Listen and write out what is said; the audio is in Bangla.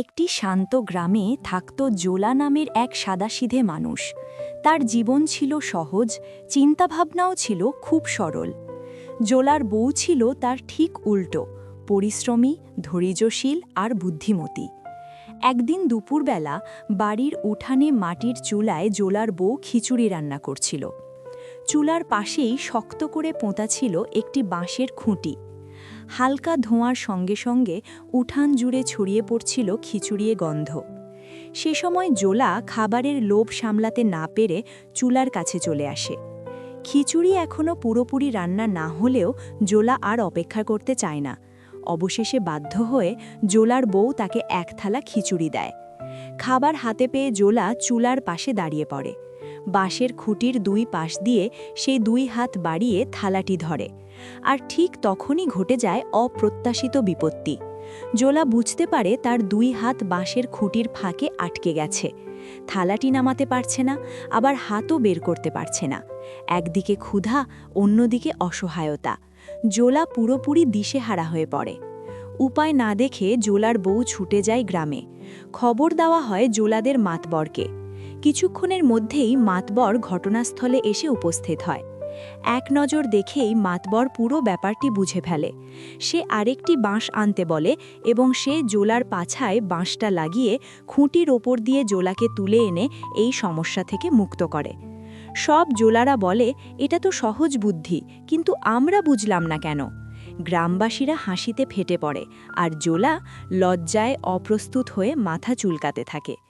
একটি শান্ত গ্রামে থাকত জোলা নামের এক সাদাসিধে মানুষ। তার জীবন ছিল সহজ, চিন্তাভাবনাও ছিল খুব সরল। জোলার বউ ছিল তার ঠিক উল্টো, পরিশ্রমী, ধৈর্যশীল আর বুদ্ধিমতী। একদিন দুপুরবেলা বাড়ির উঠানে মাটির চুলায় জোলার বউ খিচুড়ি রান্না করছিল। চুলার পাশেই শক্ত করে পোঁতা ছিল একটি বাঁশের খুঁটি। হালকা ধোঁয়ার সঙ্গে সঙ্গে উঠান জুড়ে ছড়িয়ে পড়ছিল খিচুড়িয়ে গন্ধ। সে সময় জোলা খাবারের লোভ সামলাতে না পেরে চুলার কাছে চলে আসে। খিচুড়ি এখনও পুরোপুরি রান্না না হলেও জোলা আর অপেক্ষা করতে চায় না। অবশেষে বাধ্য হয়ে জোলার বউ তাকে এক থালা খিচুড়ি দেয়। খাবার হাতে পেয়ে জোলা চুলার পাশে দাঁড়িয়ে পড়ে। বাঁশের খুঁটির দুই পাশ দিয়ে সেই দুই হাত বাড়িয়ে থালাটি ধরে। আর ঠিক তখনই ঘটে যায় অপ্রত্যাশিত বিপত্তি। জোলা বুঝতে পারে তার দুই হাত বাঁশের খুঁটির ফাঁকে আটকে গেছে। থালাটি নামাতে পারছে না, আবার হাতও বের করতে পারছে না। একদিকে ক্ষুধা, অন্যদিকে অসহায়তা। জোলা পুরোপুরি দিশেহারা হয়ে পড়ে। উপায় না দেখে জোলার বউ ছুটে যায় গ্রামে। খবর দেওয়া হয় জোলাদের মাতবরকে। কিছুক্ষণের মধ্যেই মাতবর ঘটনাস্থলে এসে উপস্থিত হয়। এক নজর দেখেই মাতবর পুরো ব্যাপারটি বুঝে ফেলে। সে আরেকটি বাঁশ আনতে বলে এবং সে জোলার পাছায় বাঁশটা লাগিয়ে খুঁটির ওপর দিয়ে জোলাকে তুলে এনে এই সমস্যা থেকে মুক্ত করে। সব জোলারা বলে, এটা তো সহজ বুদ্ধি, কিন্তু আমরা বুঝলাম না কেন? গ্রামবাসীরা হাসিতে ফেটে পড়ে, আর জোলা লজ্জায় অপ্রস্তুত হয়ে মাথা চুলকাতে থাকে।